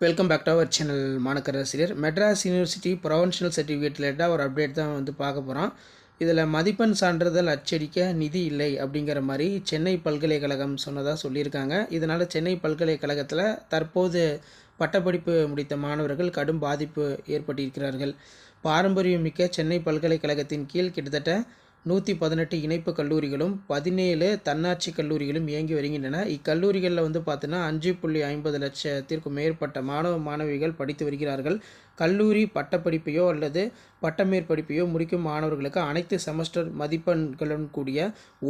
Welcome back to our channel மாணக்கர் ஆசிரியர் Madras university provisional certificate ரிலேட்டாக ஒரு அப்டேட் தான் வந்து பார்க்க போகிறோம் இதில் மதிப்பெண் சான்றிதழ் அச்சடிக்க நிதி இல்லை அப்படிங்கிற மாதிரி சென்னை பல்கலைக்கழகம் சொன்னதாக சொல்லியிருக்காங்க. இதனால் சென்னை பல்கலைக்கழகத்தில் தற்போது பட்டப்படிப்பு முடித்த மாணவர்கள் கடும் பாதிப்பு ஏற்பட்டிருக்கிறார்கள். பாரம்பரியமிக்க சென்னை பல்கலைக்கழகத்தின் கீழ் கிட்டத்தட்ட நூற்றி பதினெட்டு இணைப்பு கல்லூரிகளும் பதினேழு தன்னாட்சி கல்லூரிகளும் இயங்கி வருகின்றன. இக்கல்லூரிகளில் வந்து பார்த்தோன்னா அஞ்சு புள்ளி ஐம்பது லட்சத்திற்கும் மேற்பட்ட மாணவ மாணவிகள் படித்து வருகிறார்கள். கல்லூரி பட்டப்படிப்பையோ அல்லது பட்டமேற்படிப்பையோ முடிக்கும் மாணவர்களுக்கு அனைத்து செமஸ்டர் மதிப்பெண்களுடன் கூடிய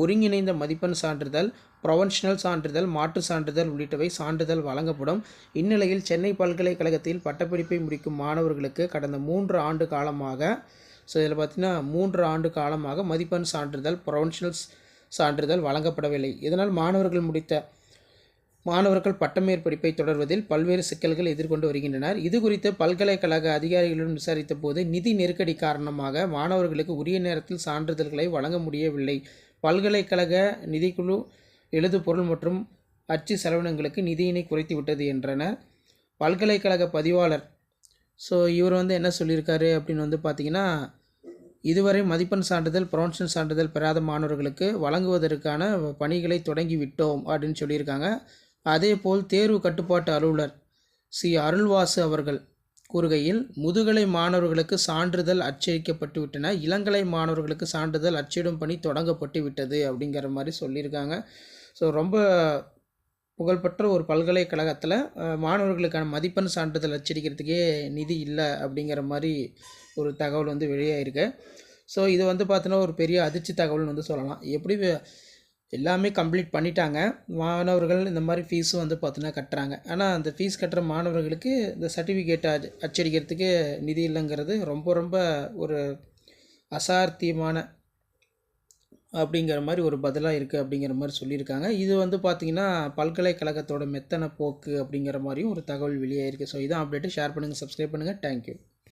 ஒருங்கிணைந்த மதிப்பெண் சான்றிதழ் ப்ரொவென்ஷனல் சான்றிதழ் மாற்று சான்றிதழ் உள்ளிட்டவை சான்றிதழ் வழங்கப்படும். இந்நிலையில் சென்னை பல்கலைக்கழகத்தில் பட்டப்படிப்பை முடிக்கும் மாணவர்களுக்கு கடந்த மூன்று ஆண்டு காலமாக ஸோ இதில் பார்த்தீங்கன்னா மூன்று ஆண்டு காலமாக மதிப்பெண் சான்றிதழ் ப்ரொவென்ஷனல் சான்றிதழ் வழங்கப்படவில்லை. இதனால் மாணவர்கள் முடித்த மாணவர்கள் பட்டமேற்படிப்பை தொடர்வதில் பல்வேறு சிக்கல்கள் எதிர்கொண்டு வருகின்றனர். இது குறித்து பல்கலைக்கழக அதிகாரிகளுடன் விசாரித்த போது நிதி நெருக்கடி காரணமாக மாணவர்களுக்கு உரிய நேரத்தில் சான்றிதழ்களை வழங்க முடியவில்லை. பல்கலைக்கழக நிதிக்குழு எழுதுபொருள் மற்றும் அச்சு செலவினங்களுக்கு நிதியினை குறைத்து விட்டது என்றனர். பல்கலைக்கழக பதிவாளர் ஸோ இவர் வந்து என்ன சொல்லியிருக்காரு அப்படின்னு வந்து பார்த்தீங்கன்னா இதுவரை மதிப்பெண் சான்றிதழ் ப்ரொமோஷன் சான்றிதழ் பெறாத மாணவர்களுக்கு வழங்குவதற்கான பணிகளை தொடங்கி விட்டோம் அப்படின்னு சொல்லியிருக்காங்க. அதே போல் தேர்வு கட்டுப்பாட்டு அலுவலர் சி. அருள்வாசு அவர்கள் கூறுகையில் முதுகலை மாணவர்களுக்கு சான்றிதழ் அச்சடிக்கப்பட்டு விட்டன இளங்கலை மாணவர்களுக்கு சான்றிதழ் அச்சிடும் பணி தொடங்கப்பட்டு விட்டது அப்படிங்கிற மாதிரி சொல்லியிருக்காங்க. ஸோ ரொம்ப புகழ்பெற்ற ஒரு பல்கலைக்கழகத்தில் மாணவர்களுக்கான மதிப்பெண் சான்றிதழ் அச்சடிக்கிறதுக்கே நிதி இல்லை அப்படிங்கிற மாதிரி ஒரு தகவல் வந்து வெளியாகிருக்கு ஸோ இது வந்து பார்த்தோன்னா ஒரு பெரிய அதிர்ச்சி தகவல்னு வந்து சொல்லலாம். எப்படி எல்லாமே கம்ப்ளீட் பண்ணிட்டாங்க. மாணவர்கள் இந்த மாதிரி ஃபீஸும் வந்து பார்த்தோன்னா கட்டுறாங்க. ஆனால் அந்த ஃபீஸ் கட்டுற மாணவர்களுக்கு இந்த சர்டிஃபிகேட்டை அச்சடிக்கிறதுக்கு நிதி இல்லைங்கிறது ரொம்ப ரொம்ப ஒரு அசார்த்தியமான அப்படிங்கிற மாதிரி ஒரு பதிலாக இருக்குது அப்படிங்கிற மாதிரி சொல்லியிருக்காங்க. இது வந்து பார்த்திங்கன்னா பல்கலைக்கழகத்தோட மெத்தன போக்கு அப்படிங்கிற மாதிரியும் ஒரு தகவல் வெளியாயிருக்கு. ஸோ இதான் அப்டேட்டு ஷேர் பண்ணுங்கள் சப்ஸ்கிரைப் பண்ணுங்கள் தேங்க்யூ